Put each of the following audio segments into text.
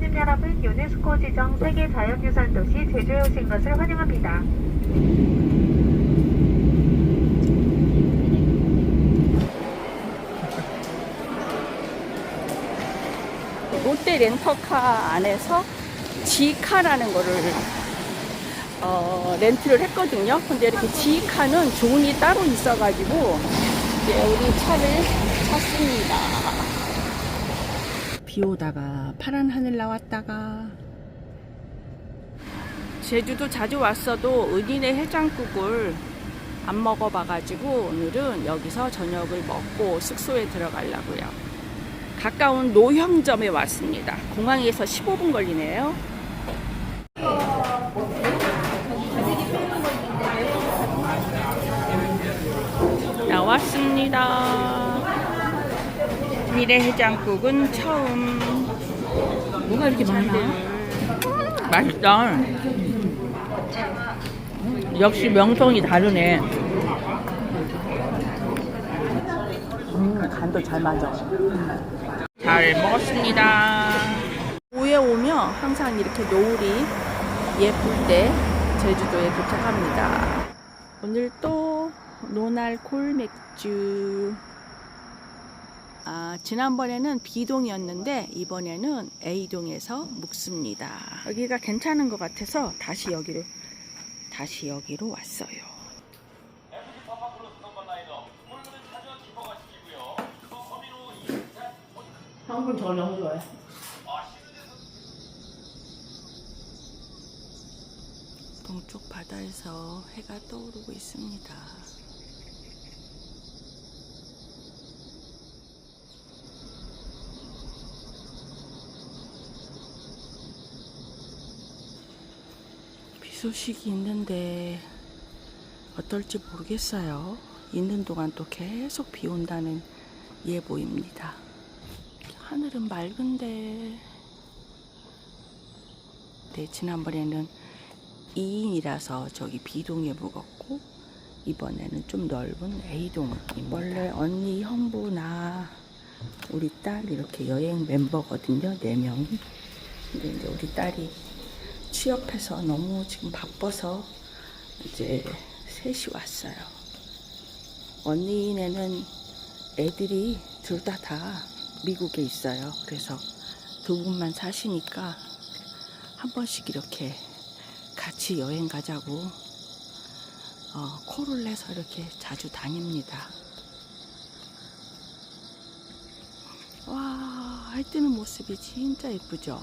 손님 여러분, 유네스코 지정 세계 자연유산 도시 제주에 오신 것을 환영합니다. 롯데 렌터카 안에서 G카라는 거를 어, 렌트를 했거든요. 근데 이렇게 G카는 존이 따로 있어가지고 이제 우리 차를 샀습니다. 비 오다가 파란 하늘 나왔다가 제주도 자주 왔어도 은인의 해장국을 안 먹어봐가지고 오늘은 여기서 저녁을 먹고 숙소에 들어가려고요. 가까운 노형점에 왔습니다. 공항에서 15분 걸리네요. 나왔습니다. 미래 해장국은 처음. 뭐가 이렇게 많아? 맛있다. 역시 명성이 다르네. 음, 간도 잘 맞아. 잘 먹었습니다. 오에 오면 항상 이렇게 노을이 예쁠 때 제주도에 도착합니다. 오늘 또 노날콜 맥주. 아, 지난번에는 B동이었는데 이번에는 A동에서 묵습니다. 여기가 괜찮은 것 같아서 다시 여기로 다시 여기로 왔어요. 한분 저 너무 좋아해. 동쪽 바다에서 해가 떠오르고 있습니다. 비 소식이 있는데 어떨지 모르겠어요. 있는 동안 또 계속 비 온다는 예보입니다. 하늘은 맑은데 네, 지난번에는 2인이라서 저기 B동에 묵었고 이번에는 좀 넓은 A동 원래 언니, 형부, 나 우리 딸 이렇게 여행 멤버거든요 네 명이 근데 이제 우리 딸이 취업해서 너무 지금 바빠서 이제 셋이 왔어요 언니네는 애들이 둘다다 미국에 있어요 그래서 두 분만 사시니까 한 번씩 이렇게 같이 여행 가자고 어, 콜을 내서 이렇게 자주 다닙니다. 와, 해 뜨는 모습이 진짜 예쁘죠?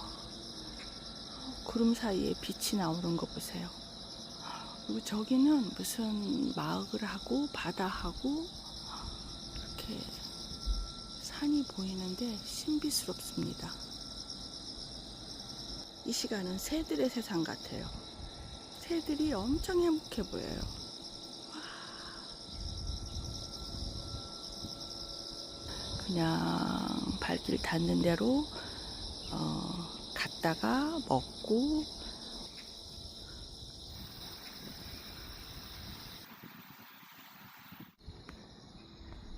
구름 사이에 빛이 나오는 거 보세요. 그리고 저기는 무슨 마을하고 바다하고 이렇게 산이 보이는데 신비스럽습니다. 이 시간은 새들의 세상 같아요. 새들이 엄청 행복해 보여요. 와. 그냥 발길 닿는 대로 어, 갔다가 먹고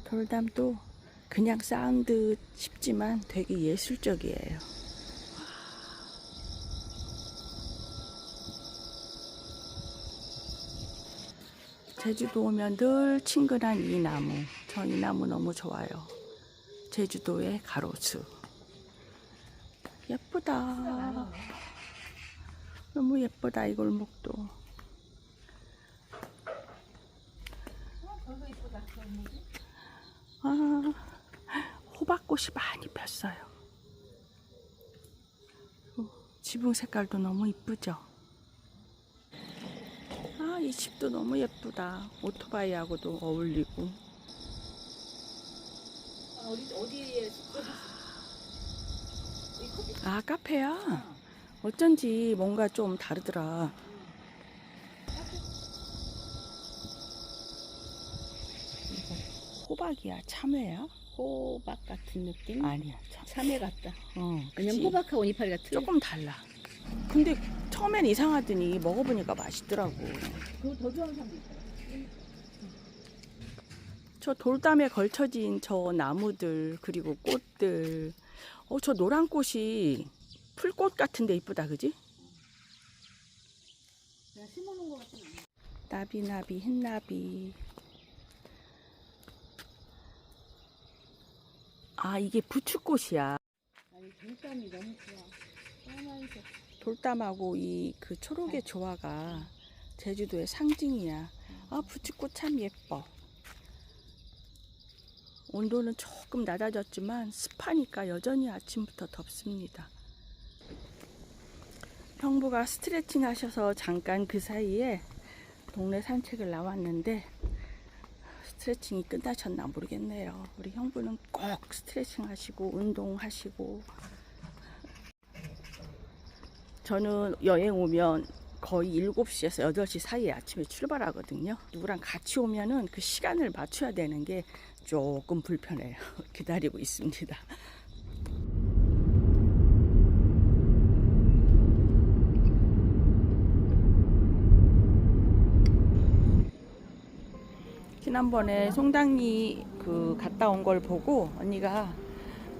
돌담도 그냥 쌓은 듯 싶지만 되게 예술적이에요. 제주도 오면 늘 친근한 이 나무. 저 이 나무 너무 좋아요. 제주도의 가로수. 예쁘다. 너무 예쁘다, 이 골목도. 아, 호박꽃이 많이 폈어요. 어, 지붕 색깔도 너무 이쁘죠? 아, 이 집도 너무 예쁘다. 오토바이하고도 어울리고. 어디 어디에 아, 카페야? 어쩐지 뭔가 좀 다르더라. 호박이야? 참외야? 호박 같은 느낌? 아니야, 참. 참외 같다. 어, 왜냐면 그치? 호박하고 이파리가 틀려. 조금 달라. 근데 처음엔 이상하더니 먹어보니까 맛있더라고. 그거 더 좋아하는 사람도 있어. 저 돌담에 걸쳐진 저 나무들 그리고 꽃들. 어, 저 노란 꽃이 풀꽃 같은데 이쁘다, 그지? 나비나비 흰나비. 아, 이게 부추꽃이야. 돌담이 너무 좋아. 까만색. 돌담하고 이 그 초록의 조화가 제주도의 상징이야. 아, 부추꽃 참 예뻐. 온도는 조금 낮아졌지만 습하니까 여전히 아침부터 덥습니다. 형부가 스트레칭 하셔서 잠깐 그 사이에 동네 산책을 나왔는데 스트레칭이 끝나셨나 모르겠네요. 우리 형부는 꼭 스트레칭 하시고 운동하시고 저는 여행 오면 거의 7시에서 8시 사이에 아침에 출발하거든요. 누구랑 같이 오면은 그 시간을 맞춰야 되는 게 조금 불편해요. 기다리고 있습니다. 지난번에 송당리 그 갔다 온 걸 보고 언니가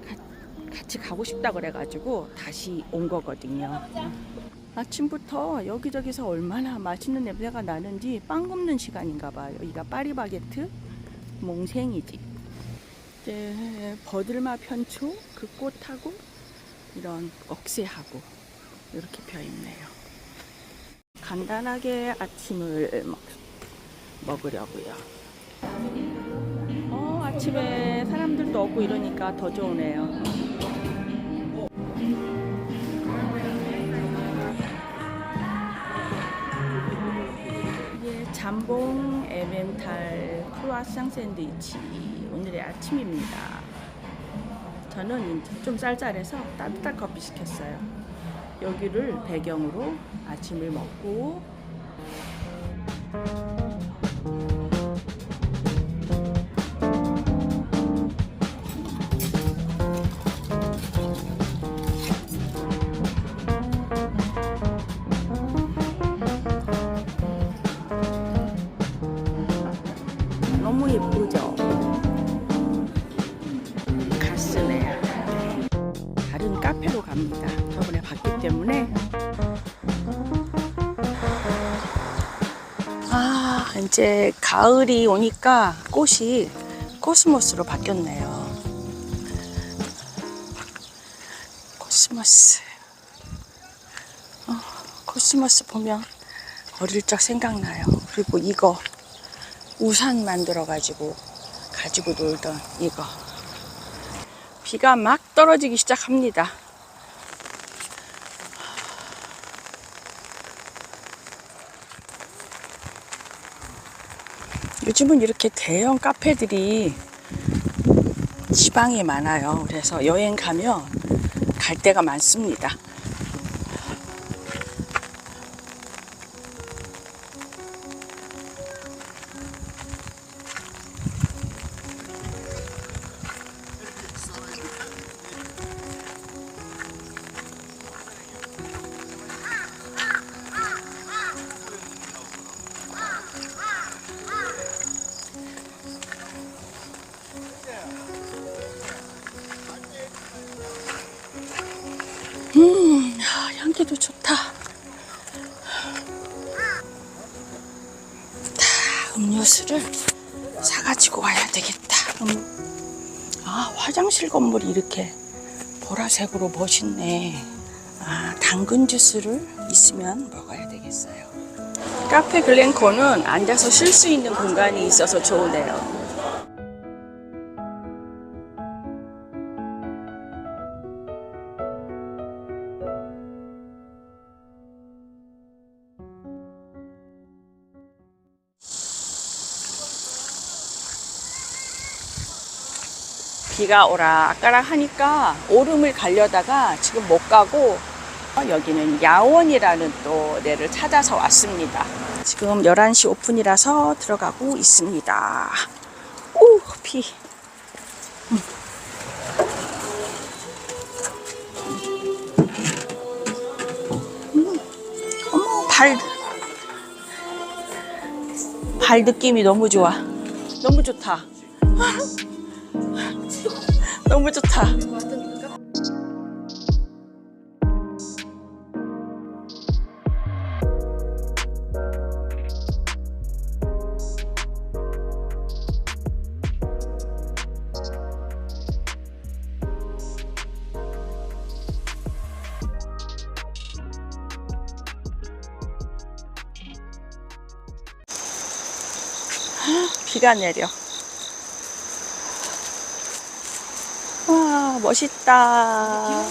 가- 같이 가고 싶다 그래가지고 다시 온 거거든요. 아침부터 여기저기서 얼마나 맛있는 냄새가 나는지 빵 굽는 시간인가 봐요. 여기가 파리바게트 몽생이집. 이제 버들마 편초 그 꽃하고 이런 억새하고 이렇게 펴 있네요. 간단하게 아침을 먹, 먹으려고요. 어, 아침에 사람들도 없고 이러니까 더 좋으네요. 잠봉 에멘탈 크루아상 샌드위치 오늘의 아침입니다. 저는 좀 쌀쌀해서 따뜻한 커피 시켰어요. 여기를 배경으로 아침을 먹고 이제 가을이 오니까 꽃이 코스모스로 바뀌었네요. 코스모스. 어, 코스모스 보면 어릴 적 생각나요. 그리고 이거. 우산 만들어 가지고 가지고 놀던 이거 비가 막 떨어지기 시작합니다. 요즘은 이렇게 대형 카페들이 지방에 많아요. 그래서 여행 가면 갈 데가 많습니다. 실 건물이 이렇게 보라색으로 멋있네. 아, 당근 주스를 있으면 먹어야 되겠어요. 카페 글렌코는 앉아서 쉴 수 있는 공간이 있어서 좋으네요. 비가 오락가락 하니까 오름을 가려다가 지금 못 가고 어, 여기는 야원이라는 또 데를 찾아서 왔습니다. 지금 11시 오픈이라서 들어가고 있습니다. 오, 비. 음. 음. 발. 발 느낌이 너무 좋아. 너무 좋다. 너무 좋다. 비가 내려. 와, 멋있다.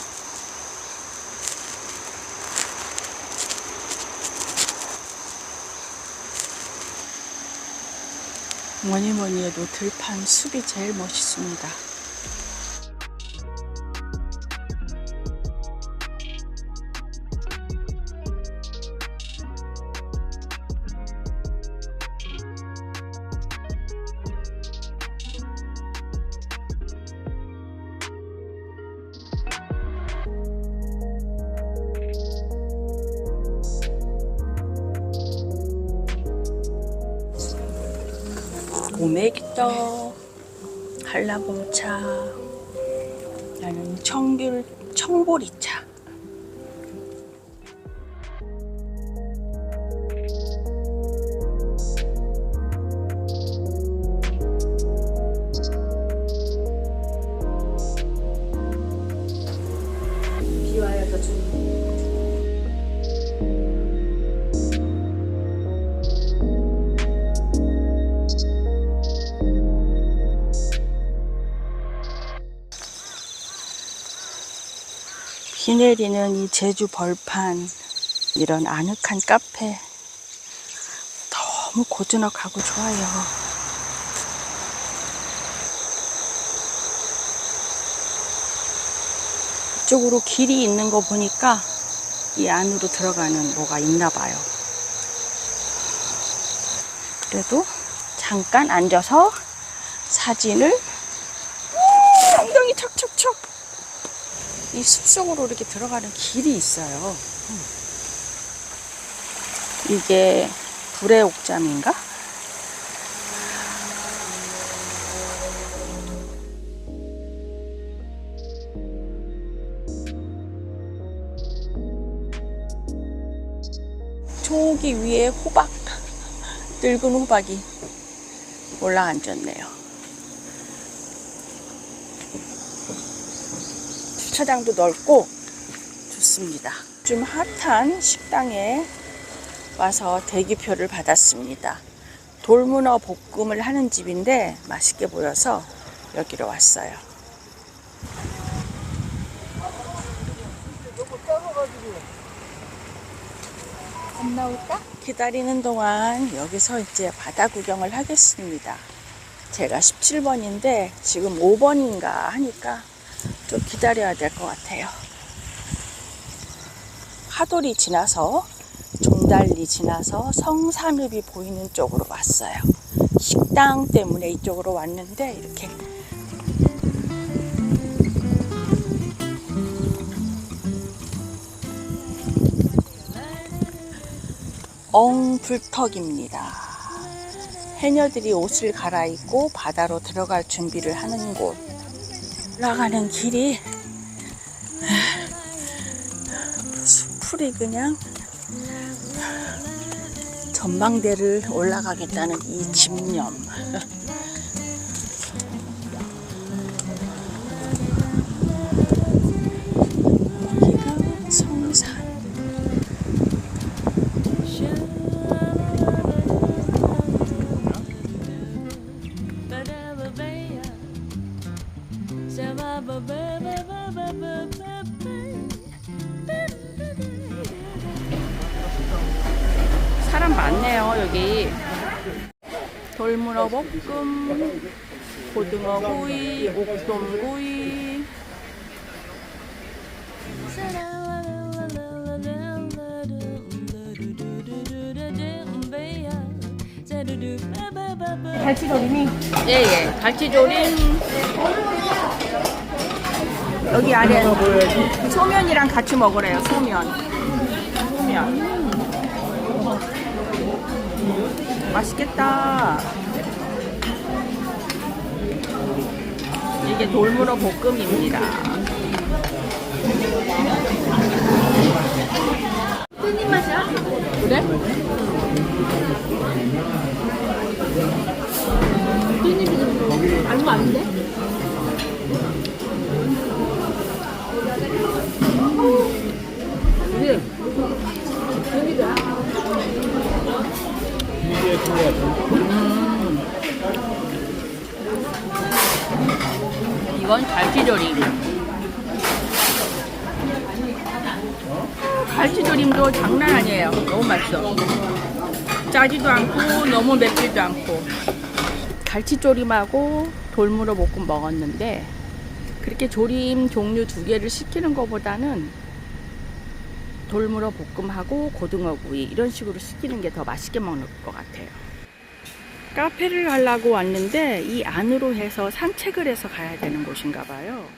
뭐니 뭐니 해도 들판 숲이 제일 멋있습니다. 오메기떡, 한라봉차, 나는 청귤, 청보리 비 내리는 이 제주 벌판 이런 아늑한 카페 너무 고즈넉하고 좋아요. 이쪽으로 길이 있는 거 보니까 이 안으로 들어가는 뭐가 있나 봐요. 그래도 잠깐 앉아서 사진을 음, 엉덩이 척척척 이 숲속으로 이렇게 들어가는 길이 있어요. 음. 이게 불의 옥잠인가? 저기 위에 호박, 늙은 호박이 올라앉았네요. 주차장도 넓고 좋습니다. 좀 핫한 식당에 와서 대기표를 받았습니다. 돌문어 볶음을 하는 집인데 맛있게 보여서 여기로 왔어요. 안 나올까? 기다리는 동안 여기서 이제 바다 구경을 하겠습니다. 제가 17번인데 지금 5번인가 하니까 좀 기다려야 될 것 같아요. 하돌이 지나서 종달리 지나서 성산읍이 보이는 쪽으로 왔어요. 식당 때문에 이쪽으로 왔는데 이렇게 엉불턱입니다. 해녀들이 옷을 갈아입고 바다로 들어갈 준비를 하는 곳. 올라가는 길이 풀이 그냥 전망대를 올라가겠다는 이 집념. 볶음 고등어 구이 옥돔 구이. 갈치조림이? 예 예. 갈치조림. 여기 아래 소면이랑 같이 먹으래요 소면. 소면. 맛있겠다 이게 돌문어 볶음입니다 그래? 얼마 안 돼? 이건 갈치조림. 갈치조림도 장난 아니에요. 너무 맛있어. 짜지도 않고 너무 맵지도 않고. 갈치조림하고 돌무로 볶음 먹었는데 그렇게 조림 종류 두 개를 시키는 것보다는 돌무로 볶음하고 고등어 구이 이런 식으로 시키는 게 더 맛있게 먹는 것 같아요. 카페를 가려고 왔는데 이 안으로 해서 산책을 해서 가야 되는 곳인가 봐요.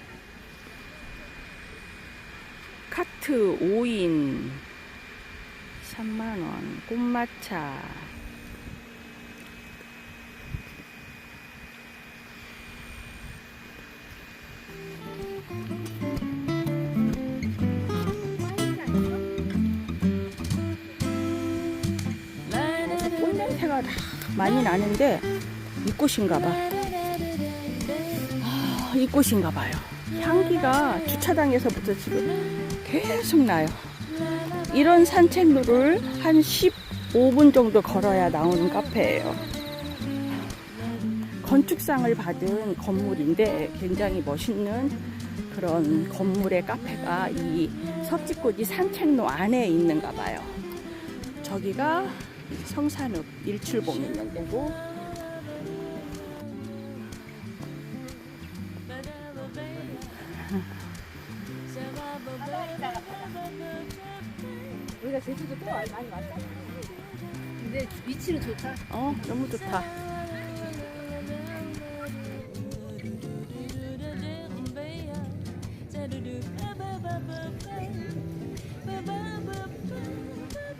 카트 5인 3만원, 꽃마차. 꽃냄새가 다 많이 나는데 이 꽃인가 봐. 아, 이 꽃인가 봐요. 향기가 주차장에서부터 지금 계속 나요. 이런 산책로를 한 15분 정도 걸어야 나오는 카페예요. 건축상을 받은 건물인데 굉장히 멋있는 그런 건물의 카페가 이 섭지코지 산책로 안에 있는가 봐요. 저기가 성산읍 일출봉 있는 데고 우리가 제주도 또 많이 왔다. 근데 위치는 좋다. 어 너무 좋다.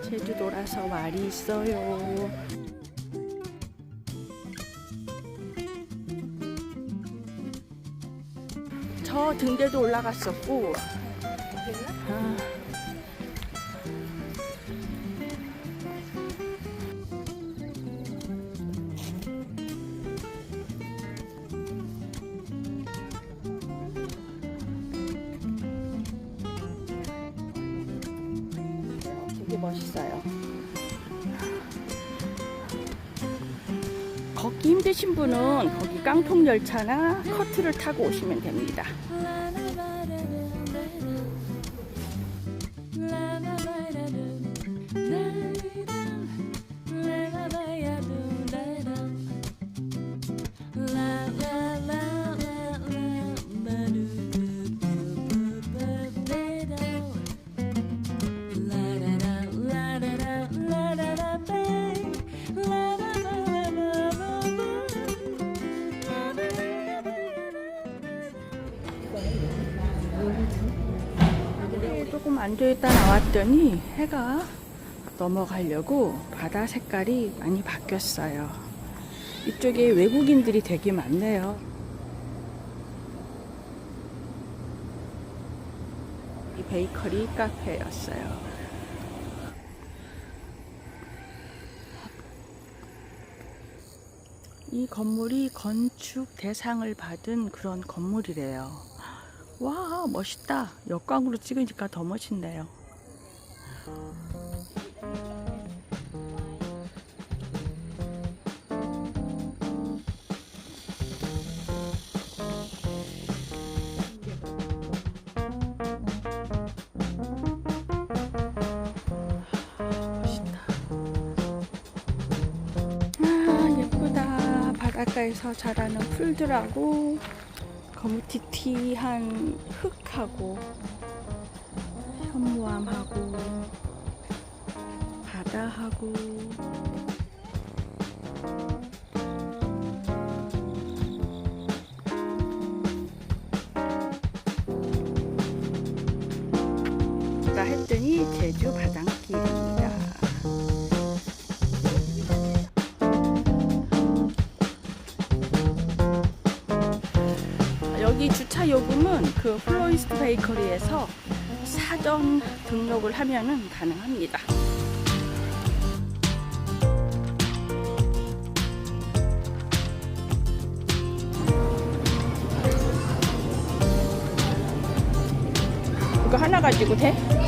제주도라서 말이 있어요. 저 등대도 올라갔었고. 분은 거기 깡통 열차나 커트를 타고 오시면 됩니다. 완도 있다 나왔더니 해가 넘어가려고 바다 색깔이 많이 바뀌었어요. 이쪽에 외국인들이 되게 많네요. 이 베이커리 카페였어요. 이 건물이 건축 대상을 받은 그런 건물이래요. 와, 멋있다. 역광으로 찍으니까 더 멋있네요. 아. 바닷가에서 자라는 풀들하고 거무튀튀한 흙하고 현무암하고 바다하고 베이커리에서 사전 등록을 하면은 가능합니다. 이거 하나 가지고 돼?